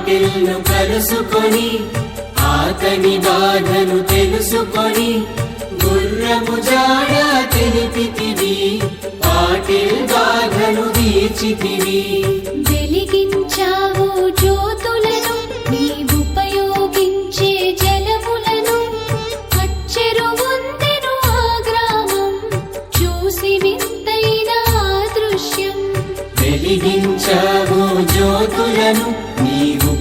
చాంద్ పాటిల్ను కలుసుకొని ఆతని బాధను తెలుసుకొని గుర్రము జాడ తెలిపితివి పాటిల్ బాధను తీర్చితివి. వెలిగించావు జ్యోతులను నీవుపయోగించే జలములను అచ్చెరు ఉందెను ఆ గ్రామం చూసి వింతైన దృశ్యం. వెలిగించావు జ్యోతులను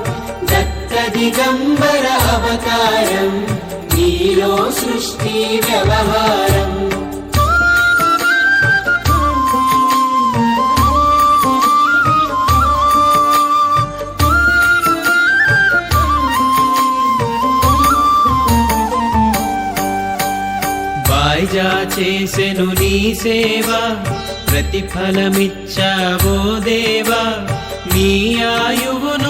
ప్రభు దత్త దిగంబర అవతారం నీలో సృష్టి వ్యవహారం. వాయిజా చేసెను నీ సేవ ప్రతిఫలమిచ్చావో దేవా నీ ఆయువును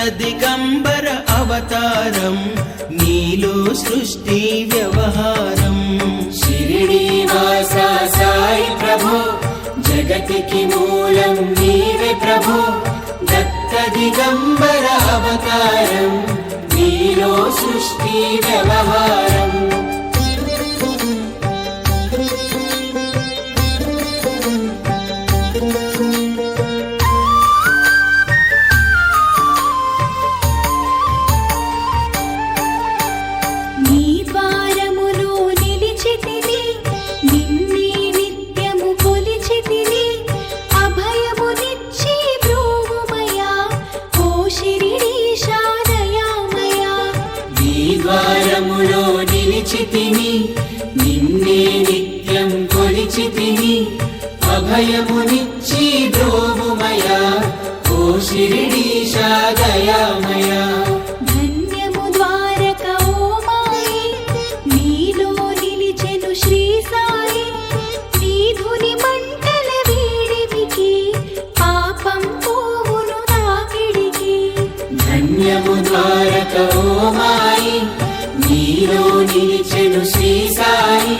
దత్త దిగంబర అవతారం నీలో సృష్టి వ్యవహారం. షిరిడి వాస సాయి ప్రభో జగతికి మూలం నీవే ప్రభో. దత్త దిగంబర అవతారం నీలో కొలిచి తిని అభయమునిచ్చి ద్రోవుమయా ఓ శిరిడీశా దయామయా ధన్యము ద్వారక ఓ మాయి నీలో నిలిచెను శ్రీ సాయి.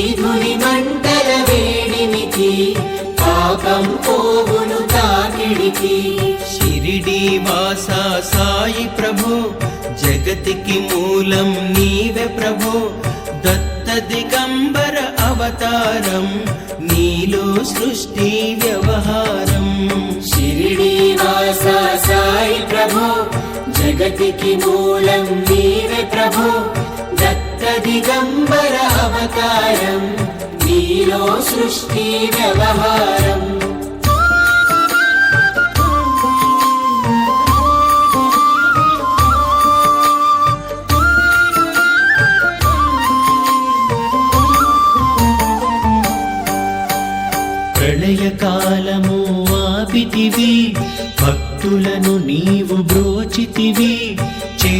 నీ ధుని మంటల వేడిమికి పాపం పోవును తాకిడికి. షిరిడి వాస సాయి ప్రభో జగతికి మూలం నీవే ప్రభో. దత్త దిగంబర అవతారం నీలో సృష్టి వ్యవహారం. షిరిడి వాస సాయి ప్రభో జగతికి మూలం నీవే ప్రభో. దిగంబర అవతారం నీలో సృష్టి వ్యవహారం ప్రళయకాలము ఆపితివి భక్తులను నీవు బ్రోచితివి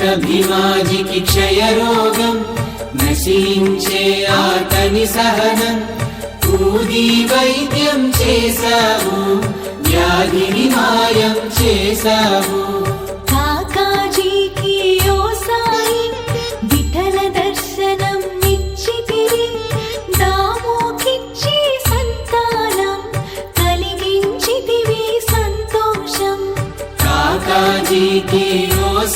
రక్తభిమాజికి క్షయరోగం నశించే ఆతని సహనం. ఊది వైద్యం చేశావు వ్యాధిని మాయం చేశావు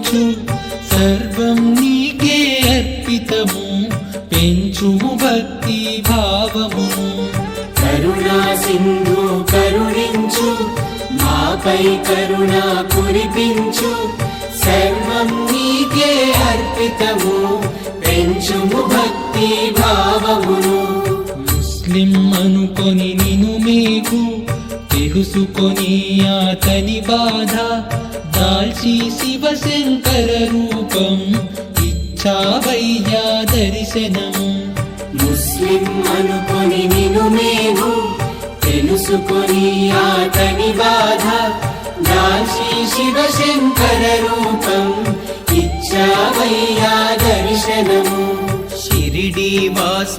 కురిపించు సర్వం నీకే అర్పితము. పెంచుము భక్తి భావమును కరుణా సింధు కరుణించు. మాపై కరుణ కురిపించు. సర్వం నీకే అర్పితము. పెంచుము భక్తి భావమును ముస్లిం అనుకొని నిను మేఘు తెలుసుకొని అతని బాధ. దాల్చి శివశంకర రూపం ఇచ్చావయ్యా దర్శనము ముస్లిం అనుకొని నిను మేము తెలుసుకొని ఆతని బాధ. దాల్చి శివశంకర రూపం ఇచ్చావయ్యా దర్శనము షిరిడి వాస